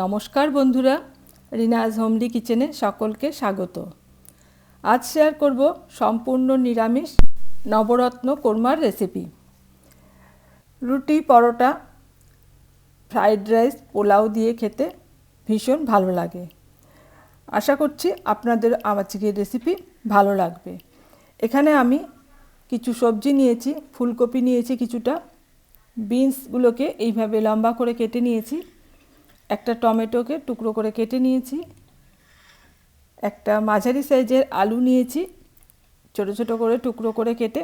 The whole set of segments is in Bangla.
নমস্কার বন্ধুরা, রিনাজ হোমলি কিচেনে সকলকে স্বাগত। আজ শেয়ার করব সম্পূর্ণ নিরামিষ নবরত্ন কোরমার রেসিপি রুটি, পরোটা ফ্রাইড রাইস পোলাও দিয়ে খেতে ভীষণ ভালো লাগে। আশা করছি আপনাদের আজকের রেসিপি ভালো লাগবে। এখানে আমি কিছু সবজি নিয়েছি, ফুলকপি নিয়েছি কিছুটা বিনসগুলোকে এইভাবে লম্বা করে কেটে নিয়েছি। একটা টমেটোকে টুকরো করে কেটে নিয়েছি, একটা মাঝারি সাইজের আলু নিয়েছি, ছোট ছোট করে টুকরো করে কেটে,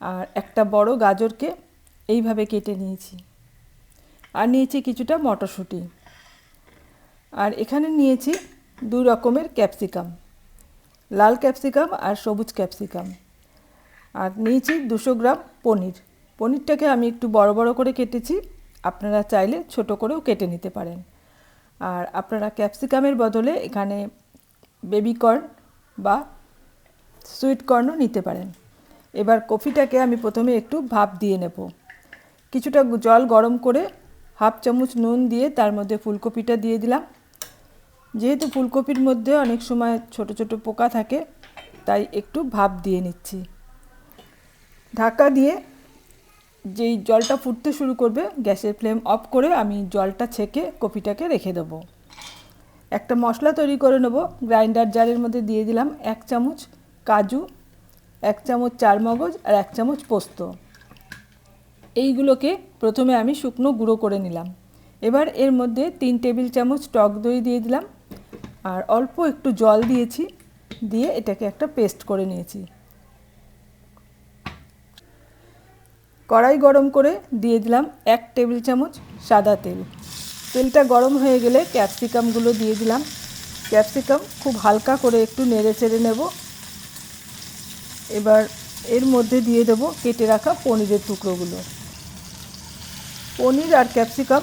আর একটা বড় গাজরকে এইভাবে কেটে নিয়েছি। আর নিয়েছি কিছুটা মটরশুঁটি। আর এখানে নিয়েছি দু রকমের ক্যাপসিকাম, লাল ক্যাপসিকাম আর সবুজ ক্যাপসিকাম। আর নিয়েছি দুশো গ্রাম পনির। পনিরটাকে আমি একটু বড় বড় করে কেটেছি, আপনারা চাইলে ছোট করেও কেটে নিতে পারেন। আর আপনারা ক্যাপসিকামের বদলে এখানে বেবি কর্ন বা সুইট কর্নও নিতে পারেন। এবার কফিটাকে আমি প্রথমে একটু ভাপ দিয়ে নেব। কিছুটা জল গরম করে হাফ চামচ নুন দিয়ে তার মধ্যে ফুলকপিটা দিয়ে দিলাম। যেহেতু ফুলকপির মধ্যে অনেক সময় ছোট ছোট পোকা থাকে, তাই একটু ভাপ দিয়ে নিচ্ছি। ঢাকা দিয়ে যেই জলটা ফুটতে শুরু করবে, গ্যাসের ফ্লেম অফ করে আমি জলটা ছেঁকে কপিটাকে রেখে দেবো। একটা মশলা তৈরি করে নেব। গ্রাইন্ডার জারের মধ্যে দিয়ে দিলাম এক চামচ কাজু, এক চামচ চারমগজ আর এক চামচ পোস্ত। এইগুলোকে প্রথমে আমি শুকনো গুঁড়ো করে নিলাম। এবার এর মধ্যে তিন টেবিল চামচ টক দই দিয়ে দিলাম। আর অল্প একটু জল দিয়েছি, দিয়ে এটাকে একটা পেস্ট করে নিয়েছি। কড়াই গরম করে দিয়ে দিলাম এক টেবিল চামচ সাদা তেল। তেলটা গরম হয়ে গেলে ক্যাপসিকামগুলো দিয়ে দিলাম। ক্যাপসিকাম খুব হালকা করে একটু নেড়ে চেড়ে নেব। এবার এর মধ্যে দিয়ে দেবো কেটে রাখা পনিরের টুকরোগুলো। পনির আর ক্যাপসিকাম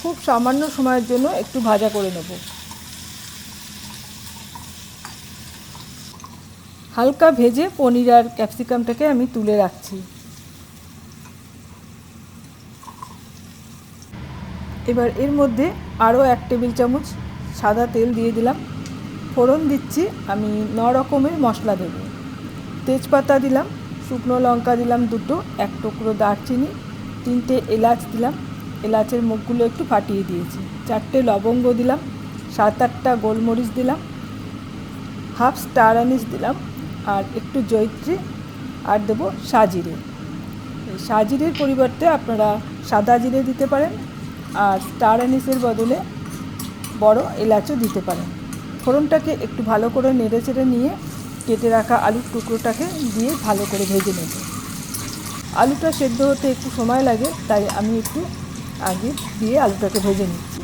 খুব সামান্য সময়ের জন্য একটু ভাজা করে নেব। হালকা ভেজে পনির আর ক্যাপসিকামটাকে আমি তুলে রাখছি। এবার এর মধ্যে আরও এক টেবিল চামচ সাদা তেল দিয়ে দিলাম। ফোড়ন দিচ্ছি, আমি ন রকমের মশলা দেব। তেজপাতা দিলাম, শুকনো লঙ্কা দিলাম দুটো, এক টুকরো দারচিনি, তিনটে এলাচ দিলাম। এলাচের মুখগুলো একটু ফাটিয়ে দিয়েছি। চারটে লবঙ্গ দিলাম, সাত আটটা গোলমরিচ দিলাম, হাফ স্টার আনিস দিলাম, আর একটু জৈত্রী আর দেবো সাজিরে। সাজিরের পরিবর্তে আপনারা সাদা জিরে দিতে পারেন আর স্টার অ্যানিসের বদলে বড় এলাচও দিতে পারেন ফোড়নটাকে একটু ভালো করে নেড়ে চেড়ে নিয়ে কেটে রাখা আলুর টুকরোটাকে দিয়ে ভালো করে ভেজে নেব। আলুটা সেদ্ধ হতে একটু সময় লাগে, তাই আমি একটু আগে দিয়ে আলুটাকে ভেজে নিচ্ছি।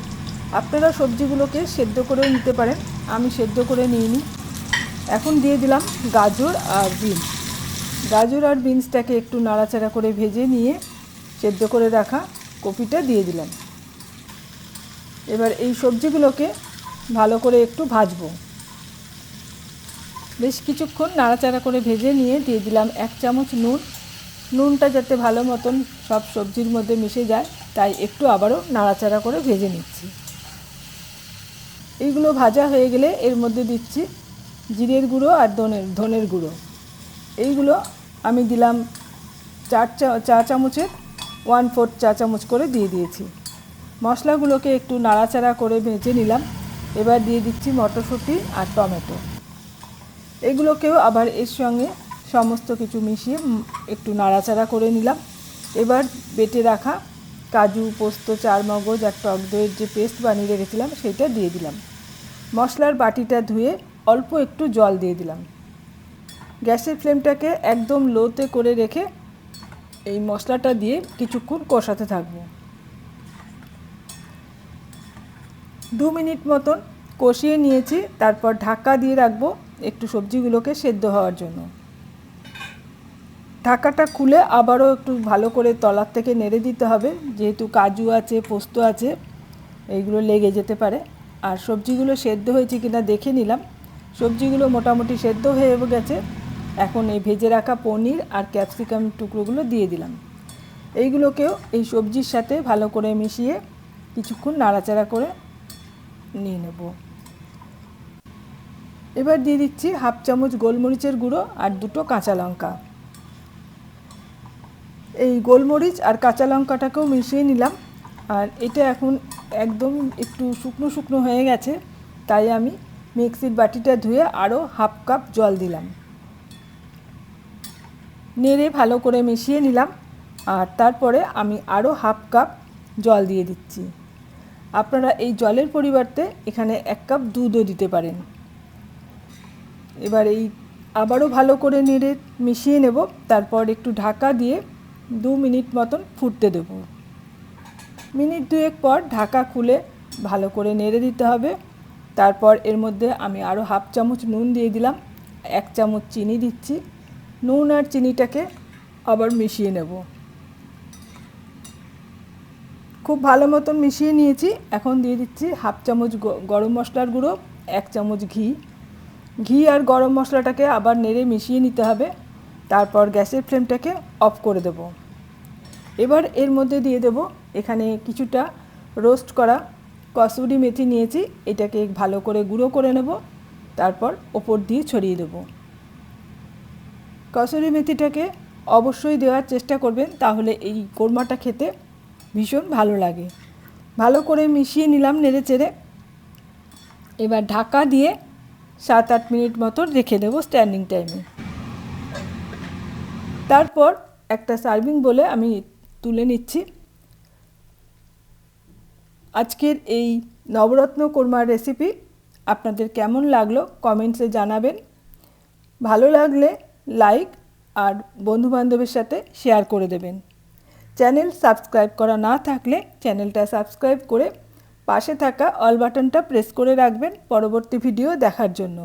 আপনারা সবজিগুলোকে সেদ্ধ করেও নিতে পারেন। আমি সেদ্ধ করে নিয়ে নিই এখন দিয়ে দিলাম গাজর আর বিনস। গাজর আর বিনসটাকে একটু নাড়াচাড়া করে ভেজে নিয়ে সেদ্ধ করে রাখা কপিটা দিয়ে দিলাম। এবার এই সবজিগুলোকে ভালো করে একটু ভাজবো। বেশ কিছুক্ষণ নাড়াচাড়া করে ভেজে নিয়ে দিয়ে দিলাম এক চামচ নুন। নুনটা যাতে ভালো মতন সব সবজির মধ্যে মিশে যায়, তাই একটু আবারও নাড়াচাড়া করে ভেজে নিচ্ছি। এইগুলো ভাজা হয়ে গেলে এর মধ্যে দিচ্ছি জিরের গুঁড়ো আর ধনের ধনের গুঁড়ো। এইগুলো আমি দিলাম চার চা চা চামচের, ওয়ান ফোর্থ চা চামচ করে দিয়ে দিয়েছি। মশলাগুলোকে একটু নাড়াচাড়া করে ভেজে নিলাম। এবার দিয়ে দিচ্ছি মটরশুঁটি আর টমেটো। এগুলোকেও আবার এর সঙ্গে সমস্ত কিছু মিশিয়ে একটু নাড়াচাড়া করে নিলাম। এবার বেটে রাখা কাজু, পোস্ত, চারমগজ আর টক দইয়ের যে পেস্ট বানিয়ে রেখেছিলাম, সেটা দিয়ে দিলাম। মশলার বাটিটা ধুয়ে অল্প একটু জল দিয়ে দিলাম। গ্যাসের ফ্লেমটাকে একদম লোতে করে রেখে এই মশলাটা দিয়ে কিছুক্ষণ কষাতে থাকব। দু মিনিট মতন কষিয়ে নিয়েছি, তারপর ঢাকা দিয়ে রাখব একটু সবজিগুলোকে সেদ্ধ হওয়ার জন্য। ঢাকাটা খুলে আবারও একটু ভালো করে তলার থেকে নেড়ে দিতে হবে, যেহেতু কাজু আছে, পোস্ত আছে, এইগুলো লেগে যেতে পারে। আর সবজিগুলো সেদ্ধ হয়েছে কিনা দেখে নিলাম। সবজিগুলো মোটামুটি সেদ্ধ হয়ে গেছে। এখন এই ভেজে রাখা পনির আর ক্যাপসিকাম টুকরোগুলো দিয়ে দিলাম। এইগুলোকেও এই সবজির সাথে ভালো করে মিশিয়ে কিছুক্ষণ নাড়াচাড়া করে নিয়ে নেব। এবার দিয়ে দিচ্ছি হাফ চামচ গোলমরিচের গুঁড়ো আর দুটো কাঁচা লঙ্কা। এই গোলমরিচ আর কাঁচা লঙ্কাটাকেও মিশিয়ে নিলাম। আর এটা এখন একদম একটু শুকনো শুকনো হয়ে গেছে, তাই আমি মিক্সির বাটিটা ধুয়ে আরও হাফ কাপ জল দিলাম। নেড়ে ভালো করে মিশিয়ে নিলাম। আর তারপরে আমি আরও হাফ কাপ জল দিয়ে দিচ্ছি। আপনারা এই জলের পরিবর্তে এখানে এক কাপ দুধও দিতে পারেন। এবার এই আবারও ভালো করে নেড়ে মিশিয়ে নেব, তারপর একটু ঢাকা দিয়ে দু মিনিট মতন ফুটতে দেব। মিনিট দুয়েক পর ঢাকা খুলে ভালো করে নেড়ে দিতে হবে। তারপর এর মধ্যে আমি আরও হাফ চামচ নুন দিয়ে দিলাম, এক চামচ চিনি দিচ্ছি। নুন আর চিনিটাকে আবার মিশিয়ে নেব। খুব ভালো মতন মিশিয়ে নিয়েছি। এখন দিয়ে দিচ্ছি হাফ চামচ গরম মশলার গুঁড়ো, এক চামচ ঘি। ঘি আর গরম মশলাটাকে আবার নেড়ে মিশিয়ে নিতে হবে। তারপর গ্যাসের ফ্লেমটাকে অফ করে দেব। এবার এর মধ্যে দিয়ে দেব এখানে কিছুটা রোস্ট করা কসুরি মেথি নিয়েছি। এটাকে ভালো করে গুঁড়ো করে নেব। তারপর ওপর দিয়ে ছড়িয়ে দেব। কসুরি মেথিটাকে অবশ্যই দেওয়ার চেষ্টা করবেন, তাহলে এই কোরমাটা খেতে ভীষণ ভালো লাগে। ভালো করে মিশিয়ে নিলাম নেড়ে চেড়ে। এবার ঢাকা দিয়ে সাত আট মিনিট মতো রেখে দেবো স্ট্যান্ডিং টাইমে তারপর একটা সার্ভিং বলে আমি তুলে নিচ্ছি। আজকের এই নবরত্ন কোরমার রেসিপি আপনাদের কেমন লাগল কমেন্টসে জানাবেন। ভালো লাগলে লাইক আর বন্ধুবান্ধবের সাথে শেয়ার করে দেবেন। চ্যানেল সাবস্ক্রাইব করা না থাকলে চ্যানেলটা সাবস্ক্রাইব করে পাশে থাকা অল বাটনটা প্রেস করে রাখবেন পরবর্তী ভিডিও দেখার জন্য।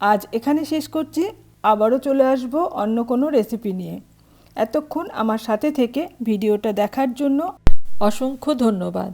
আজ এখানে শেষ করছি। আবারও চলে আসব অন্য কোনো রেসিপি নিয়ে। এতক্ষণ আমার সাথে থেকে ভিডিওটা দেখার জন্য অসংখ্য ধন্যবাদ।